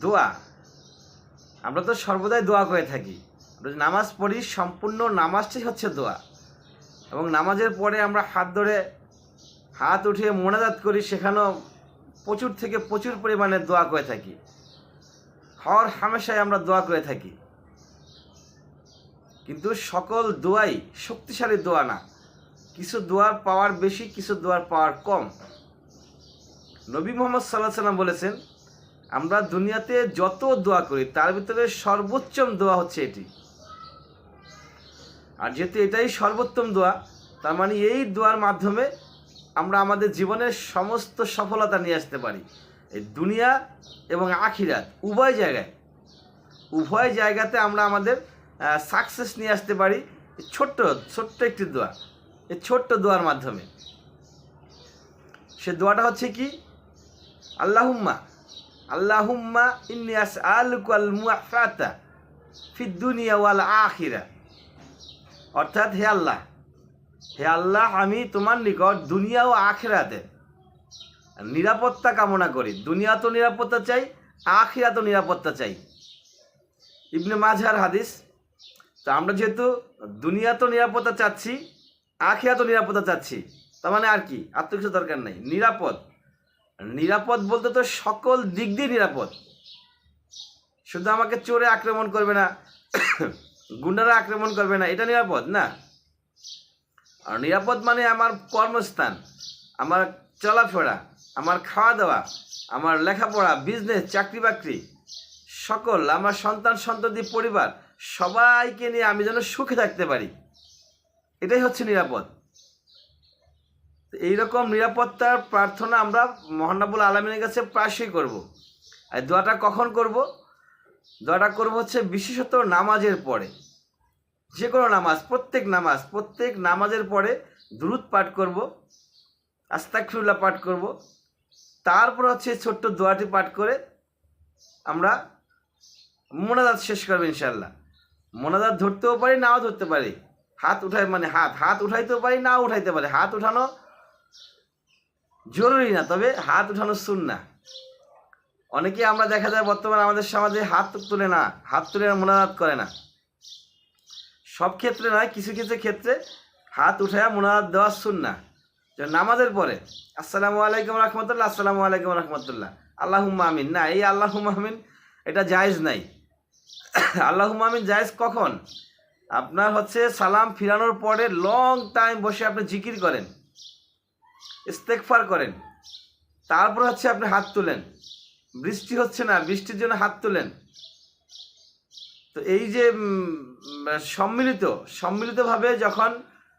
দোয়া। আমরা তো সর্বদাই দোয়া করে থাকি। নামাজ পড়ি, সম্পূর্ণ নামাজটাই হচ্ছে দোয়া। এবং নামাজের পরে আমরা হাত ধরে হাত উঠিয়ে মোনাজাত করি, সেখানেও প্রচুর থেকে প্রচুর পরিমাণে দোয়া করে থাকি। হর হামেশাই আমরা দোয়া করে থাকি। কিন্তু সকল দোয়াই শক্তিশালী দোয়া না। কিছু দোয়ার পাওয়ার বেশি, কিছু দোয়ার পাওয়ার কম। নবী মোহাম্মদ সাল্লাহ সাল্লাম বলেছেন আমরা দুনিয়াতে যত দোয়া করি, তার ভিতরে সর্বোচ্চম দোয়া হচ্ছে এটি। আর যেহেতু এটাই সর্বোত্তম দোয়া, তার মানে এই দোয়ার মাধ্যমে আমরা আমাদের জীবনের সমস্ত সফলতা নিয়ে আসতে পারি। এই দুনিয়া এবং আখিরাত উভয় জায়গায়। উভয় জায়গাতে আমরা আমাদের সাকসেস নিয়ে আসতে পারি। ছোট্ট ছোট্ট একটি দোয়া। এই ছোট্ট দোয়ার মাধ্যমে। সে দোয়াটা হচ্ছে কি? আল্লাহুম্মা আল্লাহুম্মা ইন্নিয়াস আলুকাল মুআফাতা ফিদ ওয়াল আখিরা। অর্থাৎ হে আল্লাহ হে আল্লাহ, আমি তোমার নিকট দুনিয়া ও আখেরাতে নিরাপত্তা কামনা করি। দুনিয়া তো নিরাপত্তা চাই, আখিরা তো নিরাপত্তা চাই। ইবনে মাঝহার হাদিস, তো আমরা যেহেতু দুনিয়া তো নিরাপত্তা চাচ্ছি, আখিরা তো নিরাপত্তা চাচ্ছি, তার মানে আর কি? কিছু দরকার নাই। নিরাপদ। নিরাপদ বলতে তো সকল দিক দিয়ে নিরাপদ। শুধু আমাকে চোরে আক্রমণ করবে না, গুন্ডারা আক্রমণ করবে না, এটা নিরাপদ না? আর নিরাপদ মানে আমার কর্মস্থান, আমার চলাফেরা, আমার খাওয়া দাওয়া আমার লেখাপড়া বিজনেস চাকরি বাকরি সকল আমার সন্তান, সন্ততি, পরিবার, সবাইকে নিয়ে আমি যেন সুখে থাকতে পারি। এটাই হচ্ছে নিরাপদ। এইরকম নিরাপত্তার প্রার্থনা আমরা মহানাবুল আলমিনের কাছে প্রায়শই করব। আর দোয়াটা কখন করব? দোয়াটা করব হচ্ছে বিশেষত নামাজের পরে। যে কোনো নামাজ, প্রত্যেক নামাজ, প্রত্যেক নামাজের পরে দ্রুত পাঠ করব আস্তাকফিরুল্লাহ পাঠ করব। তারপর হচ্ছে ছোট্ট দোয়াটি পাঠ করে আমরা মোনাজাত শেষ করব ইনশাল্লাহ মোনাজাত ধরতেও পারি, নাও ধরতে পারি। হাত উঠাই মানে হাত হাত উঠাইতেও পারি, নাও উঠাইতে পারি। হাত উঠানো জরুরি না, তবে হাত উঠানো শুন না অনেকে আমরা দেখা যায় বর্তমানে আমাদের সমাজে হাত তুলে না, হাত তুলে না, মোনাজাত করে না। সব ক্ষেত্রে নয়, কিছু কিছু ক্ষেত্রে হাত উঠায় মোনাজাত দেওয়া শুন না নামাজের পরে, আসসালামু আলাইকুম রহমতুল্লাহ, আসসালামু আলাইকুম রহমতুল্লাহ আল্লাহ আমিন। না, এই আল্লাহ আমিন, এটা জায়েজ নাই। আল্লাহ আমিন জায়েজ কখন? আপনার হচ্ছে সালাম ফিরানোর পরে লং টাইম বসে আপনি জিকির করেন। ইস্তেকফার করেন। তারপর হচ্ছে আপনি হাত তুলেন। বৃষ্টি হচ্ছে না, বৃষ্টির জন্য হাত তুলেন। তো এই যে সম্মিলিত, সম্মিলিতভাবে যখন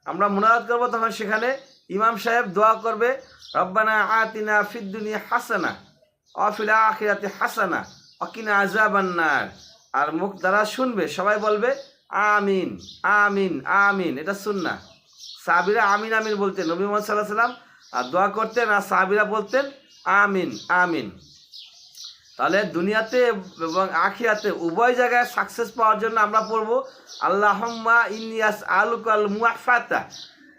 আমরা মোনাজাত করব, তখন সেখানে ইমাম সাহেব দোয়া করবে, রব্বানা আতিনা ফিদ্দুনিয়া হাসানা অফিলা আখিরাতে হাসানা অকিনা আজাবান্নার আর মুখ দ্বারা শুনবে, সবাই বলবে, আমিন আমিন আমিন। এটা শুননা সাবিরা আমিন আমিন বলতে নবী মোহাম্মদ সাল্লাহ সাল্লাম আর দোয়া করতেন আর সাবিরা বলতেন, আমিন আমিন। তাহলে দুনিয়াতে এবং আখিরাতে উভয় জায়গায় সাকসেস পাওয়ার জন্য আমরা পড়ব, আল্লাহম্মা ইনিয়াস আলুকাল মুআফাতা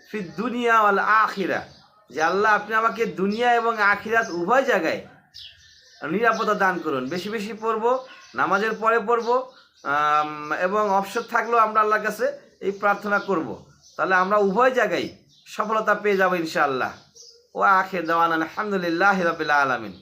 ফি দুনিয়া ওয়াল আখিরা। যে আল্লাহ, আপনি আমাকে দুনিয়া এবং আখিরাত উভয় জায়গায় নিরাপত্তা দান করুন। বেশি বেশি পড়ব, নামাজের পরে পড়ব এবং অবসর থাকলেও আমরা আল্লাহর কাছে এই প্রার্থনা করব। তাহলে আমরা উভয় জায়গায় সফলতা পেয়ে যাব ইনশাআল্লাহ। ও আখের দেওয়ান আলহামদুলিল্লাহ রবিল আলমিন।